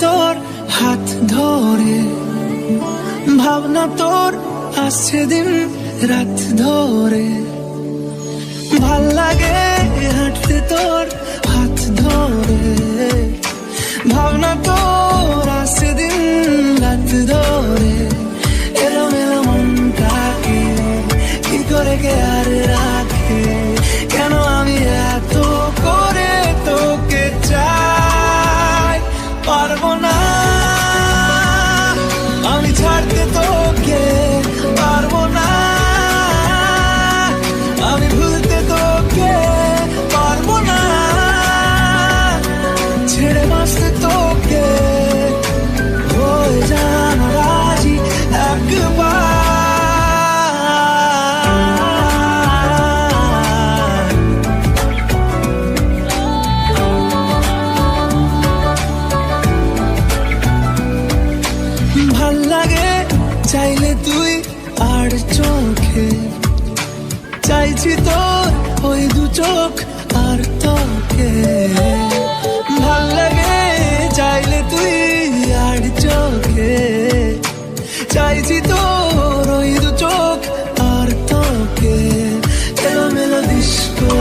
তোর হাত ধরে। ভাবনা তোর আসছে রাত ধরে। ভালো লাগে হাঁটতে তোর হাত ধরে। ভাবনা তোর আসছে দিন রাত ধরে। এলো মেলো মনটাকে কি করে কে বাঁচতে তোকে হয়ে জানা রাজি একবার ভালো লাগে চাইলে তুই আর চোখে। চাইছি তোর ওই দু চোখ আর তোকে ভালো লাগে চাইছি তোর ওই দু চোখ আর তোকে। এলোমেলো ডিস্কো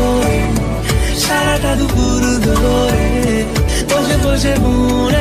সারাটা দুপুর ধরে বসে বসে মনে